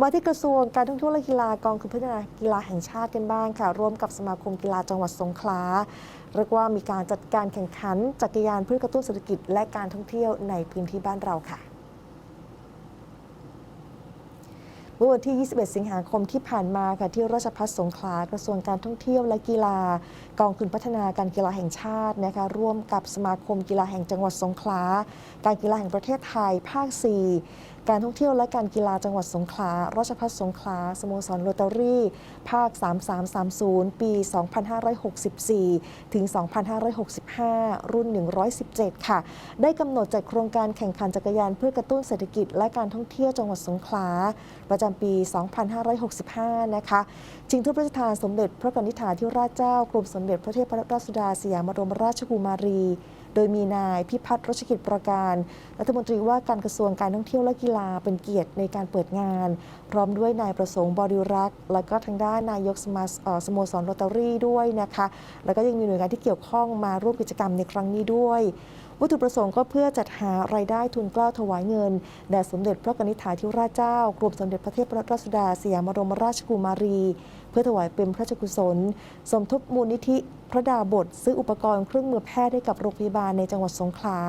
มาที่กระทรวงการท่องเที่ยวและกีฬากองทุนพัฒนากีฬาแห่งชาติกันบ้างค่ะ ร่วมกับสมาคมกีฬาจังหวัดสงขลาเรียกว่ามีการจัดการแข่งขันจักรยานเพื่อกระตุ้นเศรษฐกิจและการท่องเที่ยวในพื้นที่บ้านเราค่ะเมื่อวันที่ 21 สิงหาคมที่ผ่านมาค่ะที่ราชพัฒสงขลากระทรวงการท่องเที่ยวและกีฬากองทุนพัฒนาการกีฬาแห่งชาตินะคะร่วมกับสมาคมกีฬาแห่งจังหวัดสงขลา การกีฬาแห่งประเทศไทยภาค 4 การท่องเที่ยวและการกีฬาจังหวัดสงขลา ราชพัฒสงขลา สโมสรโรตารี่ ภาค 3330 ปี 2564 ถึง 2565 รุ่น 117 ค่ะ ได้กำหนดจัดโครงการแข่งขันจักรยานเพื่อกระตุ้นเศรษฐกิจและการท่องเที่ยวจังหวัดสงขลา ประจำปี 2565 นะคะชิงถ้วยพระราชทานสมเด็จพระกนิษฐาธิราชเจ้ากรมสมเด็จพระเทพรัตนราชสุดาสยามบรมราชกุมารี โดยมีนายพิพัฒน์รัชกิจประการ รัฐมนตรีว่าการกระทรวงการท่องเที่ยวและกีฬาเป็นเกียรติในการเปิดงาน พร้อมด้วยนายประสงค์บริรักษ์ และก็ทางด้านนายกสมาเอ่อสโมสรโรตารี่ด้วยนะคะ แล้วก็ยังมีหน่วยงานที่เกี่ยวข้องมาร่วมกิจกรรมในครั้งนี้ด้วยวัตถุประสงค์ก็เพื่อจัดหารายได้ทุนกล้าถวายเงินแด่สมเด็จพระกนิษฐาธิราชเจ้ากรมสมเด็จพระเทพรัตนราชสุดาสยามบรมราชกุมารี พื่อถวายเป็นพระราชกุศล สมทบมูลนิธิพระดาบท ซื้ออุปกรณ์เครื่องมือแพทย์ให้กับโรงพยาบาลในจังหวัดสงขลา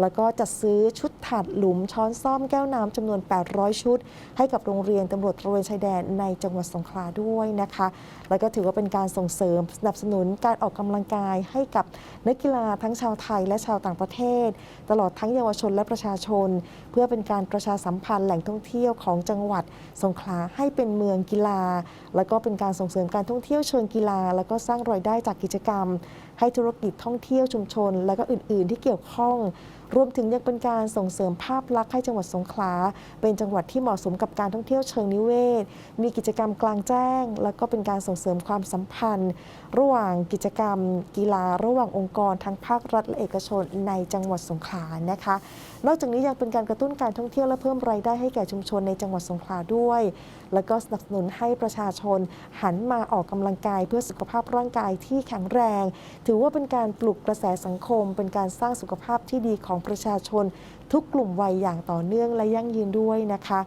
แล้วก็จัดซื้อชุดถาดหลุมช้อนซ่อมแก้วน้ำจำนวน 800 ชุด ให้กับโรงเรียนตำรวจตระเวนชายแดนในจังหวัดสงขลาด้วยนะคะ แล้วก็ถือว่าเป็นการส่งเสริมสนับสนุนการออกกำลังกายให้กับนักกีฬาทั้งชาวไทยและชาวต่างประเทศ ตลอดทั้งเยาวชนและประชาชน เพื่อเป็นการประชาสัมพันธ์แหล่งท่องเที่ยวของจังหวัดสงขลาให้เป็นเมืองกีฬา แล้วก็เป็นการส่งเสริมการท่องเที่ยวเชิงกีฬา แล้วก็สร้างรายได้จากกิจกรรม ให้ธุรกิจท่องเที่ยวชุมชน และก็อื่น ๆ ที่เกี่ยวข้อง รวมถึงยังเป็นการส่งเสริมภาพลักษณ์ให้จังหวัดสงขลา เป็นจังหวัดที่เหมาะสมกับการท่องเที่ยวเชิงนิเวศ มีกิจกรรมกลางแจ้ง แล้วก็เป็นการส่งเสริมความสัมพันธ์ ระหว่างกิจกรรม กีฬา ระหว่างองค์กรทั้งภาครัฐและเอกชนในจังหวัดสงขลานะคะนอกจากนี้ยังเป็นการกระตุ้นการท่องเที่ยวและเพิ่มรายได้ให้แก่ชุมชนในจังหวัดสงขลาด้วย แล้วก็สนับสนุนให้ประชาชนหันมาออกกำลังกายเพื่อสุขภาพร่างกายที่แข็งแรง ถือว่าเป็นการปลุกกระแสสังคม เป็นการสร้างสุขภาพที่ดีของประชาชน ทุกกลุ่มวัยอย่างต่อเนื่องและยั่งยืนด้วยนะคะ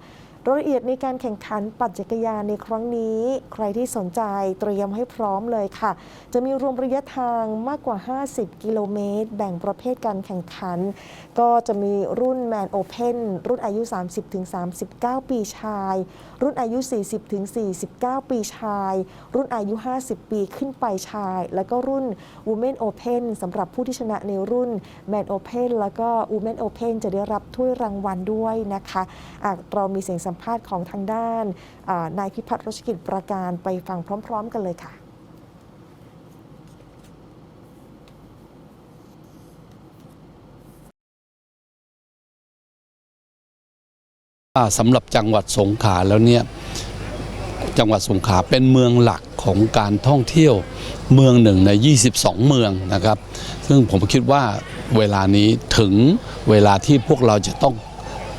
รายละเอียดในการแข่งขันปั่นจักรยานในครั้งนี้ ใครที่สนใจเตรียมให้พร้อมเลยค่ะ จะมีรวมระยะทางมากกว่า 50 กิโลเมตร แบ่งประเภทการแข่งขัน ก็จะมีรุ่นแมนโอเพนรุ่นอายุ 30-39 ปีชาย รุ่นอายุ 40-49 ปีชาย รุ่นอายุ 50 ปีขึ้นไปชาย แล้วก็รุ่น Women Open สำหรับผู้ที่ชนะในรุ่น Man Open แล้วก็ Women Open จะได้รับถ้วยรางวัลด้วยนะคะอะเรามีเสียงสัมภาษณ์ของทางด้านนายพิพัฒน์รัชกิจประการไปฟังพร้อม ๆ กันเลยค่ะสำหรับจังหวัดสงขลาแล้วเนี่ยจังหวัดสงขลาเป็นเมืองหลักของการท่องเที่ยวเมืองหนึ่งใน 22 เมืองนะครับ ซึ่งผมคิดว่าเวลานี้ถึงเวลาที่พวกเราจะต้อง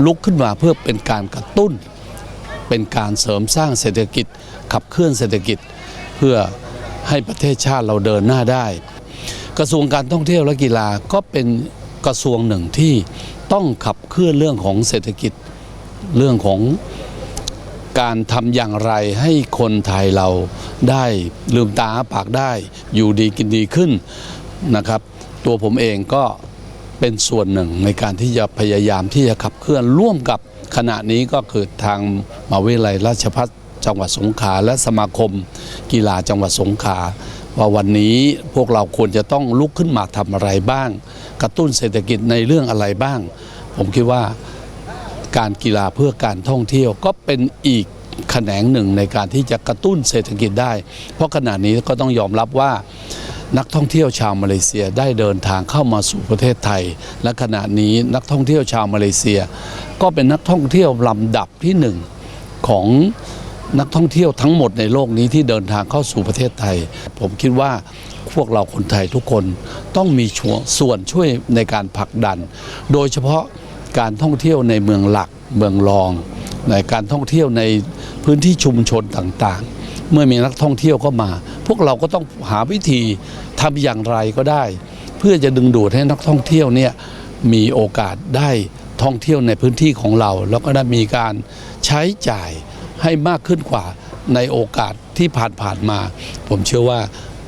ลุกขึ้นมาเพื่อเป็นการกระตุ้น เป็นการเสริมสร้างเศรษฐกิจ ขับเคลื่อนเศรษฐกิจ เพื่อให้ประเทศชาติเราเดินหน้าได้ กระทรวงการท่องเที่ยวและกีฬาก็เป็นกระทรวงหนึ่งที่ต้องขับเคลื่อนเรื่องของเศรษฐกิจเรื่องของการทำอย่างไรให้คนไทยเราได้ลืมตาอ้าปากได้อยู่ดีกินดีขึ้นนะครับ ตัวผมเองก็ เป็นส่วนหนึ่งในการที่จะพยายามที่จะขับเคลื่อนร่วมกับขณะนี้ก็คือทางมหาวิทยาลัยราชภัฏจังหวัดสงขลาและสมาคม กีฬาจังหวัดสงขลาว่าวันนี้พวกเราควรจะต้องลุกขึ้นมาทำอะไรบ้าง กระตุ้นเศรษฐกิจในเรื่องอะไรบ้าง ผมคิดว่าการกีฬาเพื่อการท่องเที่ยวก็เป็นอีกแขนงหนึ่งในการที่จะกระตุ้นเศรษฐกิจได้ เพราะขณะนี้ก็ต้องยอมรับว่า นักท่องเที่ยวชาวมาเลเซียได้เดินทางเข้ามาสู่ประเทศไทย และขณะนี้นักท่องเที่ยวชาวมาเลเซีย ก็เป็นนักท่องเที่ยวลำดับที่หนึ่งของนักท่องเที่ยวทั้งหมดในโลกนี้ที่เดินทางเข้าสู่ประเทศไทย ผมคิดว่าพวกเราคนไทยทุกคนต้องมีส่วนช่วยในการผลักดัน โดยเฉพาะการท่องเที่ยวในเมืองหลักเมืองรอง ในการท่องเที่ยวในพื้นที่ชุมชนต่างๆ เมื่อมีนักท่องเที่ยวเข้ามา วกเราก็ต้องหาวิธีทำอย่างไรก็ได้ เพื่อจะดึงดูดให้นักท่องเที่ยวเนี่ยมีโอกาสได้ท่องเที่ยวในพื้นที่ของเรา แล้วก็ได้มีการใช้จ่ายให้มากขึ้นกว่าในโอกาสที่ผ่านๆมา ผมเชื่อว่า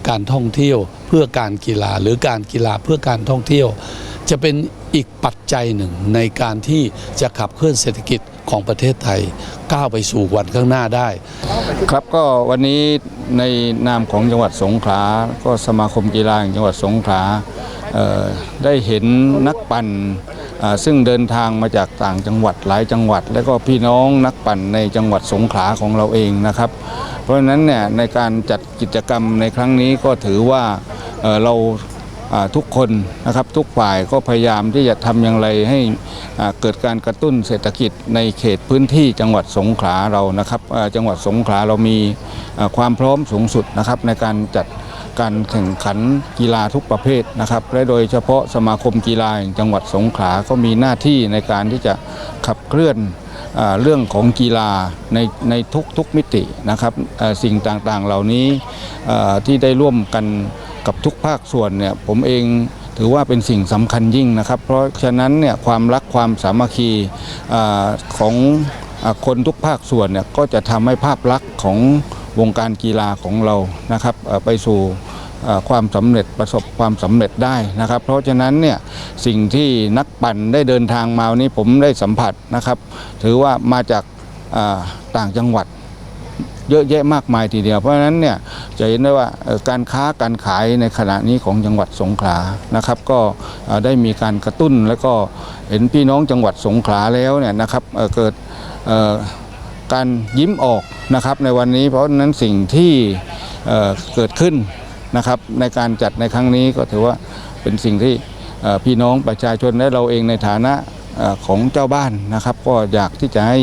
การท่องเที่ยวเพื่อการกีฬาหรือการกีฬาเพื่อการท่องเที่ยว จะเป็นอีกปัจจัยหนึ่งในการที่จะขับเคลื่อนเศรษฐกิจของประเทศไทยก้าวไปสู่วันข้างหน้าได้ ครับก็วันนี้ในนามของจังหวัดสงขลา ก็สมาคมกีฬาแห่งจังหวัดสงขลาได้เห็นนักปั่นอ่าซึ่งเดินทางมาจากต่างจังหวัดหลายจังหวัด และก็พี่น้องนักปั่นในจังหวัดสงขลาของเราเองนะครับ เพราะฉะนั้นเนี่ยในการจัดกิจกรรมในครั้งนี้ก็ถือว่าเรา ทุกคนนะครับทุกฝ่ายก็พยายามที่จะทำอย่างไรให้เกิดการกระตุ้นเศรษฐกิจในเขตพื้นที่จังหวัดสงขลาเรานะครับจังหวัดสงขลาเรามีความพร้อมสูงสุดนะครับในการจัดการแข่งขันกีฬาทุกประเภทนะครับและโดยเฉพาะสมาคมกีฬาแห่งจังหวัดสงขลาก็มีหน้าที่ในการที่จะขับเคลื่อนเรื่องของกีฬาในในทุกทุกมิตินะครับเอ่อสิ่งต่างๆเหล่านี้ที่ได้ร่วมกัน กับทุกภาคส่วนเนี่ยผมเองถือว่าเป็นสิ่งสำคัญยิ่งนะครับ เพราะฉะนั้นเนี่ยความรักความสามัคคีอของคนทุกภาคส่วนเนี่ยก็จะทำให้ภาพลักษณ์ของวงการกีฬาของเรานะครับไปสู่ความสำเร็จประสบความสำเร็จได้นะครับ เพราะฉะนั้นเนี่ยสิ่งที่นักปั่นได้เดินทางมาวันนี้ผมได้สัมผัสนะครับ ถือว่ามาจากต่างจังหวัด เยอะแยะมากมายทีเดียว เพราะฉะนั้นเนี่ยจะเห็นได้ว่าการค้าการขายในขณะนี้ของจังหวัดสงขลานะครับ ก็ได้มีการกระตุ้นแล้วก็เห็นพี่น้องจังหวัดสงขลาแล้วเนี่ยนะครับเกิดการยิ้มออกนะครับในวันนี้เพราะฉะนั้นสิ่งที่เเกิดขึ้นนะครับในการจัดในครั้งนี้ก็ถือว่าเป็นสิ่งที่พี่น้องประชาชนและเราเองในฐานะอของเจ้าบ้านนะครับ ก็อยากที่จะให้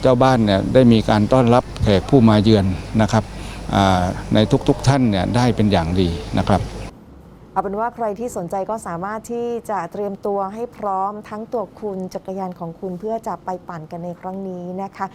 เจ้าบ้านเนี่ยได้มีการต้อนรับแขกผู้มาเยือนนะครับในทุกๆท่านเนี่ยได้เป็นอย่างดีนะครับเอาเป็นว่าใครที่สนใจก็สามารถที่จะเตรียมตัวให้พร้อมทั้งตัวคุณจักรยานของคุณเพื่อจะไปปั่นกันในครั้งนี้นะคะ